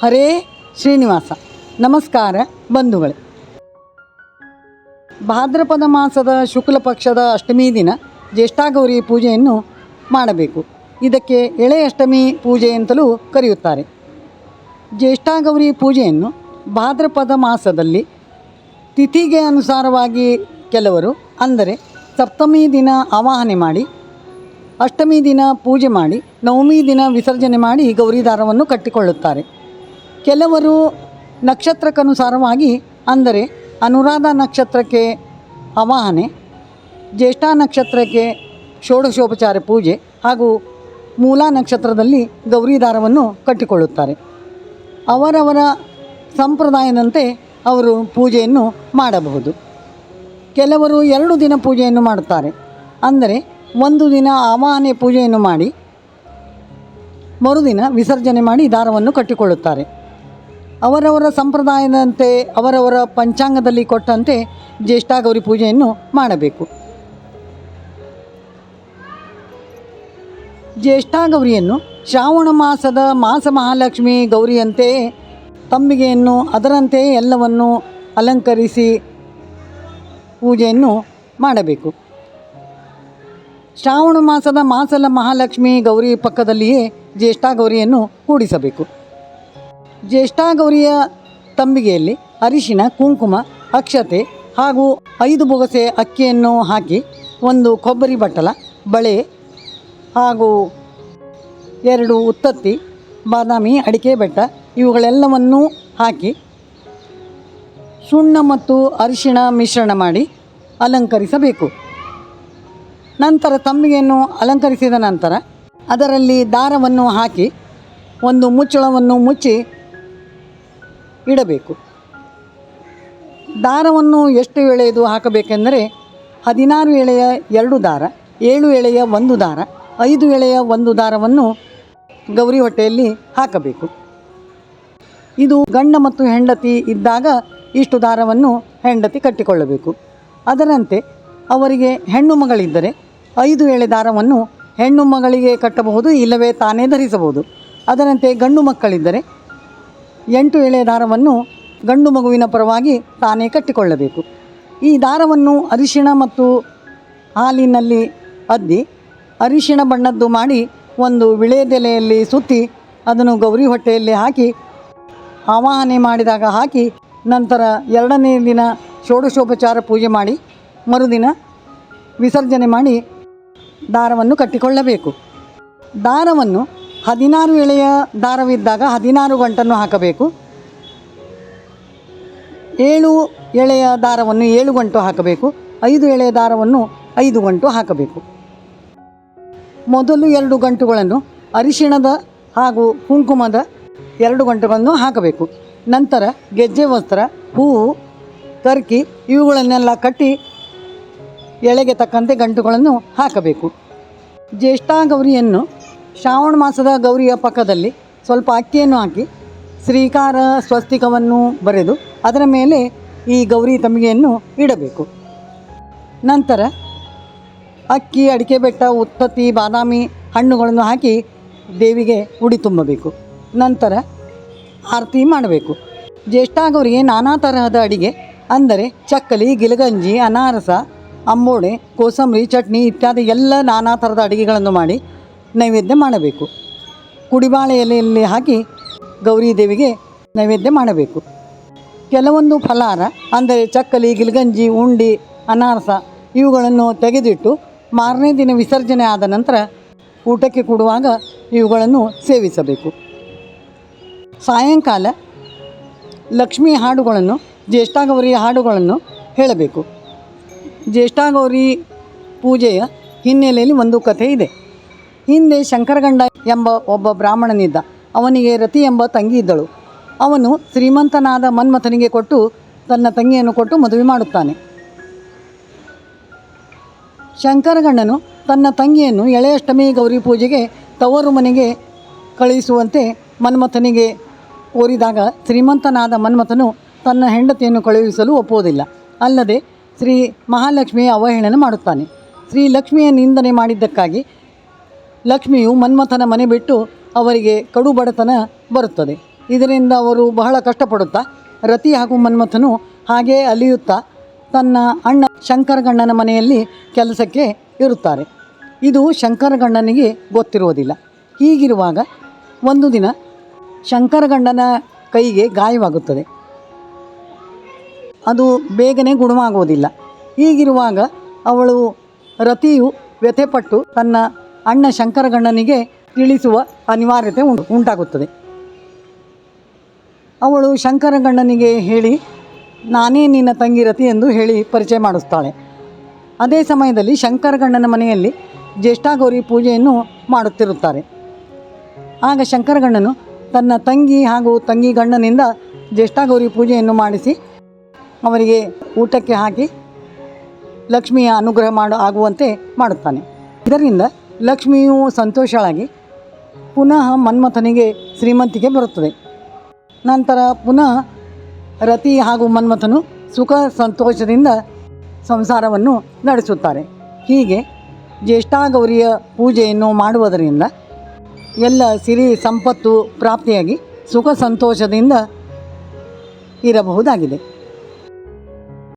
ಹರೇ ಶ್ರೀನಿವಾಸ. ನಮಸ್ಕಾರ ಬಂಧುಗಳೇ. ಭಾದ್ರಪದ ಮಾಸದ ಶುಕ್ಲ ಪಕ್ಷದ ಅಷ್ಟಮಿ ದಿನ ಜ್ಯೇಷ್ಠಾಗೌರಿ ಪೂಜೆಯನ್ನು ಮಾಡಬೇಕು. ಇದಕ್ಕೆ ಎಳೆ ಅಷ್ಟಮಿ ಪೂಜೆ ಅಂತಲೂ ಕರೆಯುತ್ತಾರೆ. ಜ್ಯೇಷ್ಠಾಗೌರಿ ಪೂಜೆಯನ್ನು ಭಾದ್ರಪದ ಮಾಸದಲ್ಲಿ ತಿಥಿಗೆ ಅನುಸಾರವಾಗಿ ಕೆಲವರು, ಅಂದರೆ ಸಪ್ತಮಿ ದಿನ ಆವಾಹನೆ ಮಾಡಿ, ಅಷ್ಟಮಿ ದಿನ ಪೂಜೆ ಮಾಡಿ, ನವಮಿ ದಿನ ವಿಸರ್ಜನೆ ಮಾಡಿ ಗೌರಿ ದಾರವನ್ನು ಕಟ್ಟಿಕೊಳ್ಳುತ್ತಾರೆ. ಕೆಲವರು ನಕ್ಷತ್ರಕ್ಕನುಸಾರವಾಗಿ ಅಂದರೆ ಅನುರಾಧ ನಕ್ಷತ್ರಕ್ಕೆ ಆವಾಹನೆ, ಜ್ಯೇಷ್ಠ ನಕ್ಷತ್ರಕ್ಕೆ ಷೋಡಶೋಪಚಾರ ಪೂಜೆ ಹಾಗೂ ಮೂಲ ನಕ್ಷತ್ರದಲ್ಲಿ ಗೌರಿ ದಾರವನ್ನು ಕಟ್ಟಿಕೊಳ್ಳುತ್ತಾರೆ. ಅವರವರ ಸಂಪ್ರದಾಯದಂತೆ ಅವರು ಪೂಜೆಯನ್ನು ಮಾಡಬಹುದು. ಕೆಲವರು ಎರಡು ದಿನ ಪೂಜೆಯನ್ನು ಮಾಡುತ್ತಾರೆ. ಅಂದರೆ ಒಂದು ದಿನ ಆವಾಹನೆ ಪೂಜೆಯನ್ನು ಮಾಡಿ, ಮರುದಿನ ವಿಸರ್ಜನೆ ಮಾಡಿ ದಾರವನ್ನು ಕಟ್ಟಿಕೊಳ್ಳುತ್ತಾರೆ. ಅವರವರ ಸಂಪ್ರದಾಯದಂತೆ, ಅವರವರ ಪಂಚಾಂಗದಲ್ಲಿ ಕೊಟ್ಟಂತೆ ಜ್ಯೇಷ್ಠಾಗೌರಿ ಪೂಜೆಯನ್ನು ಮಾಡಬೇಕು. ಜ್ಯೇಷ್ಠಾಗೌರಿಯನ್ನು ಶ್ರಾವಣ ಮಾಸದ ಮಾಸ ಮಹಾಲಕ್ಷ್ಮಿ ಗೌರಿಯಂತೆಯೇ ತಂಬಿಗೆಯನ್ನು ಅದರಂತೆಯೇ ಎಲ್ಲವನ್ನು ಅಲಂಕರಿಸಿ ಪೂಜೆಯನ್ನು ಮಾಡಬೇಕು. ಶ್ರಾವಣ ಮಾಸದ ಮಾಸಲ ಮಹಾಲಕ್ಷ್ಮಿ ಗೌರಿ ಪಕ್ಕದಲ್ಲಿಯೇ ಜ್ಯೇಷ್ಠಾಗೌರಿಯನ್ನು ಕೂಡಿಸಬೇಕು. ಜ್ಯೇಷ್ಠಾಗೌರಿಯ ತಂಬಿಗೆಯಲ್ಲಿ ಅರಿಶಿನ, ಕುಂಕುಮ, ಅಕ್ಷತೆ ಹಾಗೂ ಐದು ಬೊಗಸೆ ಅಕ್ಕಿಯನ್ನು ಹಾಕಿ ಒಂದು ಕೊಬ್ಬರಿ ಬಟ್ಟಲ, ಬಳೆ ಹಾಗೂ ಎರಡು ಉತ್ತತ್ತಿ, ಬಾದಾಮಿ, ಅಡಿಕೆ ಬೆಟ್ಟ ಇವುಗಳೆಲ್ಲವನ್ನೂ ಹಾಕಿ ಸುಣ್ಣ ಮತ್ತು ಅರಿಶಿಣ ಮಿಶ್ರಣ ಮಾಡಿ ಅಲಂಕರಿಸಬೇಕು. ನಂತರ ತಂಬಿಗೆಯನ್ನು ಅಲಂಕರಿಸಿದ ನಂತರ ಅದರಲ್ಲಿ ದಾರವನ್ನು ಹಾಕಿ ಒಂದು ಮುಚ್ಚಳವನ್ನು ಮುಚ್ಚಿ ಇಡಬೇಕು. ದಾರವನ್ನು ಎಷ್ಟು ಎಳೆಯದು ಹಾಕಬೇಕೆಂದರೆ ಹದಿನಾರು ಎಳೆಯ ಎರಡು ದಾರ, ಏಳು ಎಳೆಯ ಒಂದು ದಾರ, ಐದು ಎಳೆಯ ಒಂದು ದಾರವನ್ನು ಗೌರಿ ಹೊಟ್ಟೆಯಲ್ಲಿ ಹಾಕಬೇಕು. ಇದು ಗಂಡ ಮತ್ತು ಹೆಂಡತಿ ಇದ್ದಾಗ ಇಷ್ಟು ದಾರವನ್ನು ಹೆಂಡತಿ ಕಟ್ಟಿಕೊಳ್ಳಬೇಕು. ಅದರಂತೆ ಅವರಿಗೆ ಹೆಣ್ಣು ಮಗಳಿದ್ದರೆ ಐದು ಎಳೆ ದಾರವನ್ನು ಹೆಣ್ಣು ಮಗಳಿಗೆ ಕಟ್ಟಬಹುದು, ಇಲ್ಲವೇ ತಾನೇ ಧರಿಸಬಹುದು. ಅದರಂತೆ ಗಂಡು ಮಕ್ಕಳಿದ್ದರೆ ಎಂಟು ಎಳೆ ದಾರವನ್ನು ಗಂಡು ಮಗುವಿನ ಪರವಾಗಿ ತಾನೇ ಕಟ್ಟಿಕೊಳ್ಳಬೇಕು. ಈ ದಾರವನ್ನು ಅರಿಶಿಣ ಮತ್ತು ಹಾಲಿನಲ್ಲಿ ಅದ್ದಿ ಅರಿಶಿಣ ಬಣ್ಣದ್ದು ಮಾಡಿ ಒಂದು ವಿಳೆದೆಲೆಯಲ್ಲಿ ಸುತ್ತಿ ಅದನ್ನು ಗೌರಿ ಹೊಟ್ಟೆಯಲ್ಲಿ ಹಾಕಿ ಆವಾಹನೆ ಮಾಡಿದಾಗ ಹಾಕಿ ನಂತರ ಎರಡನೇ ದಿನ ಷೋಡಶೋಪಚಾರ ಪೂಜೆ ಮಾಡಿ ಮರುದಿನ ವಿಸರ್ಜನೆ ಮಾಡಿ ದಾರವನ್ನು ಕಟ್ಟಿಕೊಳ್ಳಬೇಕು. ದಾರವನ್ನು ಹದಿನಾರು ಎಳೆಯ ದಾರವಿದ್ದಾಗ ಹದಿನಾರು ಗಂಟನ್ನು ಹಾಕಬೇಕು. ಏಳು ಎಳೆಯ ದಾರವನ್ನು ಏಳು ಗಂಟು ಹಾಕಬೇಕು. ಐದು ಎಳೆಯ ದಾರವನ್ನು ಐದು ಗಂಟು ಹಾಕಬೇಕು. ಮೊದಲು ಎರಡು ಗಂಟುಗಳನ್ನು ಅರಿಶಿಣದ ಹಾಗೂ ಕುಂಕುಮದ ಎರಡು ಗಂಟುಗಳನ್ನು ಹಾಕಬೇಕು. ನಂತರ ಗೆಜ್ಜೆ ವಸ್ತ್ರ, ಹೂವು ಕರ್ಕಿ ಇವುಗಳನ್ನೆಲ್ಲ ಕಟ್ಟಿ ಎಳೆಗೆ ತಕ್ಕಂತೆ ಗಂಟುಗಳನ್ನು ಹಾಕಬೇಕು. ಜ್ಯೇಷ್ಠ ಗೌರಿಯನ್ನು ಶ್ರಾವಣ ಮಾಸದ ಗೌರಿಯ ಪಕ್ಕದಲ್ಲಿ ಸ್ವಲ್ಪ ಅಕ್ಕಿಯನ್ನು ಹಾಕಿ ಶ್ರೀಕಾರ ಸ್ವಸ್ತಿಕವನ್ನು ಬರೆದು ಅದರ ಮೇಲೆ ಈ ಗೌರಿ ತಂಬಿಗೆಯನ್ನು ಇಡಬೇಕು. ನಂತರ ಅಕ್ಕಿ, ಅಡಿಕೆ ಬೆಟ್ಟ, ಉತ್ತತ್ತಿ, ಬಾದಾಮಿ ಹಣ್ಣುಗಳನ್ನು ಹಾಕಿ ದೇವಿಗೆ ಉಡಿ ತುಂಬಬೇಕು. ನಂತರ ಆರತಿ ಮಾಡಬೇಕು. ಜ್ಯೇಷ್ಠಾಗೌರಿಗೆ ನಾನಾ ತರಹದ ಅಡಿಗೆ ಅಂದರೆ ಚಕ್ಕಲಿ, ಗಿಲಗಂಜಿ, ಅನಾರಸ ಅಂಬೋಡೆ ಕೋಸಂಬರಿ, ಚಟ್ನಿ ಇತ್ಯಾದಿ ಎಲ್ಲ ನಾನಾ ಥರದ ಅಡಿಗೆಗಳನ್ನು ಮಾಡಿ ನೈವೇದ್ಯ ಮಾಡಬೇಕು. ಕುಡಿಬಾಳೆ ಎಲೆಯಲ್ಲಿ ಹಾಕಿ ಗೌರಿ ದೇವಿಗೆ ನೈವೇದ್ಯ ಮಾಡಬೇಕು. ಕೆಲವೊಂದು ಫಲಾರ ಅಂದರೆ ಚಕ್ಕಲಿ, ಗಿಲ್ಗಂಜಿ, ಉಂಡಿ, ಅನಾರಸ ಇವುಗಳನ್ನು ತೆಗೆದಿಟ್ಟು ಮಾರನೇ ದಿನ ವಿಸರ್ಜನೆ ಆದ ನಂತರ ಊಟಕ್ಕೆ ಕೊಡುವಾಗ ಇವುಗಳನ್ನು ಸೇವಿಸಬೇಕು. ಸಾಯಂಕಾಲ ಲಕ್ಷ್ಮಿ ಹಾಡುಗಳನ್ನು ಜ್ಯೇಷ್ಠಾಗೌರಿಯ ಹಾಡುಗಳನ್ನು ಹೇಳಬೇಕು. ಜ್ಯೇಷ್ಠಾಗೌರಿ ಪೂಜೆಯ ಹಿನ್ನೆಲೆಯಲ್ಲಿ ಒಂದು ಕಥೆ ಇದೆ. ಹಿಂದೆ ಶಂಕರಗಂಡ ಎಂಬ ಒಬ್ಬ ಬ್ರಾಹ್ಮಣನಿದ್ದ. ಅವನಿಗೆ ರತಿ ಎಂಬ ತಂಗಿ ಇದ್ದಳು. ಅವನು ಶ್ರೀಮಂತನಾದ ಮನ್ಮಥನಿಗೆ ಕೊಟ್ಟು ತನ್ನ ತಂಗಿಯನ್ನು ಕೊಟ್ಟು ಮದುವೆ ಮಾಡುತ್ತಾನೆ. ಶಂಕರಗಣ್ಣನು ತನ್ನ ತಂಗಿಯನ್ನು ಎಳೆಯಷ್ಟಮಿ ಗೌರಿ ಪೂಜೆಗೆ ತವರು ಮನೆಗೆ ಕಳುಹಿಸುವಂತೆ ಮನ್ಮಥನಿಗೆ ಕೋರಿದಾಗ ಶ್ರೀಮಂತನಾದ ಮನ್ಮಥನು ತನ್ನ ಹೆಂಡತಿಯನ್ನು ಕಳುಹಿಸಲು ಒಪ್ಪುವುದಿಲ್ಲ. ಅಲ್ಲದೆ ಶ್ರೀ ಮಹಾಲಕ್ಷ್ಮಿಯ ಅವಹೇಳನ ಮಾಡುತ್ತಾನೆ. ಶ್ರೀ ಲಕ್ಷ್ಮಿಯ ನಿಂದನೆ ಮಾಡಿದ್ದಕ್ಕಾಗಿ ಲಕ್ಷ್ಮಿಯು ಮನ್ಮಥನ ಮನೆ ಬಿಟ್ಟು ಅವರಿಗೆ ಕಡು ಬಡತನ ಬರುತ್ತದೆ. ಇದರಿಂದ ಅವರು ಬಹಳ ಕಷ್ಟಪಡುತ್ತಾ, ರತಿ ಹಾಗೂ ಮನ್ಮಥನು ಹಾಗೇ ಅಲಿಯುತ್ತಾ ತನ್ನ ಅಣ್ಣ ಶಂಕರಗಣ್ಣನ ಮನೆಯಲ್ಲಿ ಕೆಲಸಕ್ಕೆ ಇರುತ್ತಾರೆ. ಇದು ಶಂಕರಗಣ್ಣನಿಗೆ ಗೊತ್ತಿರುವುದಿಲ್ಲ. ಹೀಗಿರುವಾಗ ಒಂದು ದಿನ ಶಂಕರಗಣ್ಣನ ಕೈಗೆ ಗಾಯವಾಗುತ್ತದೆ. ಅದು ಬೇಗನೆ ಗುಣವಾಗುವುದಿಲ್ಲ. ಹೀಗಿರುವಾಗ ಅವಳು ರತಿಯು ವ್ಯಥೆಪಟ್ಟು ತನ್ನ ಅಣ್ಣ ಶಂಕರಗಣ್ಣನಿಗೆ ತಿಳಿಸುವ ಅನಿವಾರ್ಯತೆ ಉಂಟು, ಉಂಟಾಗುತ್ತದೆ. ಅವಳು ಶಂಕರಗಣ್ಣನಿಗೆ ಹೇಳಿ, ನಾನೇ ನಿನ್ನ ತಂಗಿ ರತಿ ಎಂದು ಹೇಳಿ ಪರಿಚಯ ಮಾಡಿಸ್ತಾಳೆ. ಅದೇ ಸಮಯದಲ್ಲಿ ಶಂಕರಗಣ್ಣನ ಮನೆಯಲ್ಲಿ ಜ್ಯೇಷ್ಠಾಗೌರಿ ಪೂಜೆಯನ್ನು ಮಾಡುತ್ತಿರುತ್ತಾರೆ. ಆಗ ಶಂಕರಗಣ್ಣನು ತನ್ನ ತಂಗಿ ಹಾಗೂ ತಂಗಿ ಗಂಡನಿಂದ ಜ್ಯೇಷ್ಠಾಗೌರಿ ಪೂಜೆಯನ್ನು ಮಾಡಿಸಿ, ಅವರಿಗೆ ಊಟಕ್ಕೆ ಹಾಕಿ ಲಕ್ಷ್ಮಿಯ ಅನುಗ್ರಹ ಮಾಡು, ಆಗುವಂತೆ ಮಾಡುತ್ತಾನೆ. ಇದರಿಂದ ಲಕ್ಷ್ಮಿಯು ಸಂತೋಷಳಾಗಿ ಪುನಃ ಮನ್ಮಥನಿಗೆ ಶ್ರೀಮಂತಿಗೆ ಬರುತ್ತದೆ. ನಂತರ ಪುನಃ ರತಿ ಹಾಗೂ ಮನ್ಮಥನು ಸುಖ ಸಂತೋಷದಿಂದ ಸಂಸಾರವನ್ನು ನಡೆಸುತ್ತಾರೆ. ಹೀಗೆ ಜ್ಯೇಷ್ಠಾಗೌರಿಯ ಪೂಜೆಯನ್ನು ಮಾಡುವುದರಿಂದ ಎಲ್ಲ ಸಿರಿ ಸಂಪತ್ತು ಪ್ರಾಪ್ತಿಯಾಗಿ ಸುಖ ಸಂತೋಷದಿಂದ ಇರಬಹುದಾಗಿದೆ.